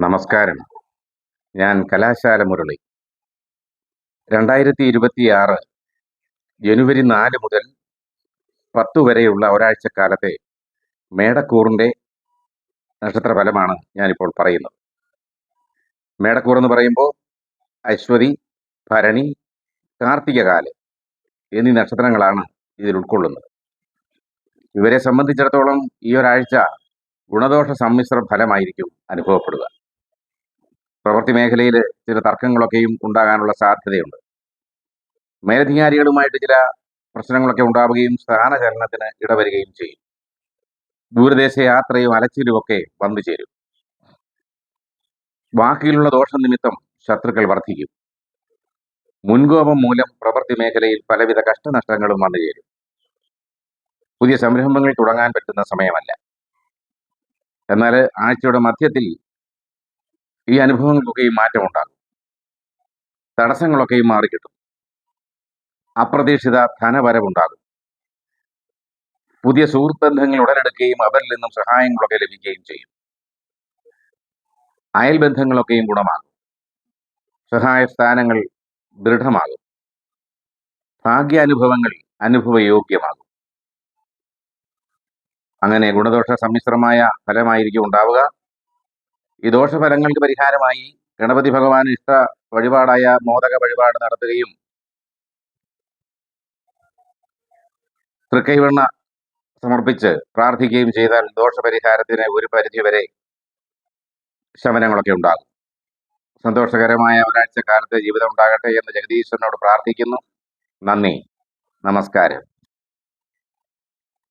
നമസ്കാരം. ഞാൻ കലാശാല മുരളി. രണ്ടായിരത്തി ഇരുപത്തിയാറ് ജനുവരി നാല് മുതൽ പത്ത് വരെയുള്ള ഒരാഴ്ചക്കാലത്തെ മേടക്കൂറിന്റെ നക്ഷത്രഫലമാണ് ഞാനിപ്പോൾ പറയുന്നത്. മേടക്കൂർ എന്ന് പറയുമ്പോൾ അശ്വതി ഭരണി കാർത്തികകാൽ എന്നീ നക്ഷത്രങ്ങളാണ് ഇതിൽ ഉൾക്കൊള്ളുന്നത്. ഇവരെ സംബന്ധിച്ചിടത്തോളം ഈ ഒരാഴ്ച ഗുണദോഷ സമ്മിശ്ര ഫലമായിരിക്കും അനുഭവപ്പെടുക. പ്രവൃത്തി മേഖലയിൽ ചില തർക്കങ്ങളൊക്കെയും ഉണ്ടാകാനുള്ള സാധ്യതയുണ്ട്. മേലധികാരികളുമായിട്ട് ചില പ്രശ്നങ്ങളൊക്കെ ഉണ്ടാവുകയും സ്ഥാനചലനത്തിന് ഇടവരികയും ചെയ്യും. ദൂരദേശ യാത്രയും അലച്ചിലുമൊക്കെ വന്നു ചേരും. വാക്കിലുള്ള ദോഷം നിമിത്തം ശത്രുക്കൾ വർദ്ധിക്കും മുൻകോപം മൂലം പ്രവൃത്തി മേഖലയിൽ പലവിധ കഷ്ടനഷ്ടങ്ങളും വന്നു ചേരും. പുതിയ സംരംഭങ്ങൾ തുടങ്ങാൻ പറ്റുന്ന സമയമല്ല. എന്നാൽ ആഴ്ചയുടെ മധ്യത്തിൽ ഈ അനുഭവങ്ങൾക്കൊക്കെ ഈ മാറ്റം ഉണ്ടാകും. തടസ്സങ്ങളൊക്കെ തടസ്സങ്ങളൊക്കെയും മാറിക്കിട്ടും അപ്രതീക്ഷിത ധനവരവുണ്ടാകും. പുതിയ സുഹൃത്ത് ബന്ധങ്ങൾ ഉടലെടുക്കുകയും അവരിൽ നിന്നും സഹായങ്ങളൊക്കെ ലഭിക്കുകയും ചെയ്യും. അയൽബന്ധങ്ങളൊക്കെയും ഗുണമാകും. സഹായ സ്ഥാനങ്ങൾ ദൃഢമാകും. ഭാഗ്യാനുഭവങ്ങൾ അനുഭവയോഗ്യമാകും. അങ്ങനെ ഗുണദോഷ സമ്മിശ്രമായ ഫലമായിരിക്കും ഉണ്ടാവുക. ഈ ദോഷഫലങ്ങൾക്ക് പരിഹാരമായി ഗണപതി ഭഗവാൻ ഇഷ്ട വഴിപാടായ മോദക വഴിപാട് നടത്തുകയും തൃക്കൈവെണ്ണ സമർപ്പിച്ച് പ്രാർത്ഥിക്കുകയും ചെയ്താൽ ദോഷപരിഹാരത്തിന് ഒരു പരിധിവരെ ശമനങ്ങളൊക്കെ ഉണ്ടാകും. സന്തോഷകരമായ ഒരാഴ്ച കാലത്തെ ജീവിതം ഉണ്ടാകട്ടെ എന്ന് ജഗദീശ്വരനോട് പ്രാർത്ഥിക്കുന്നു. നന്ദി. നമസ്കാരം.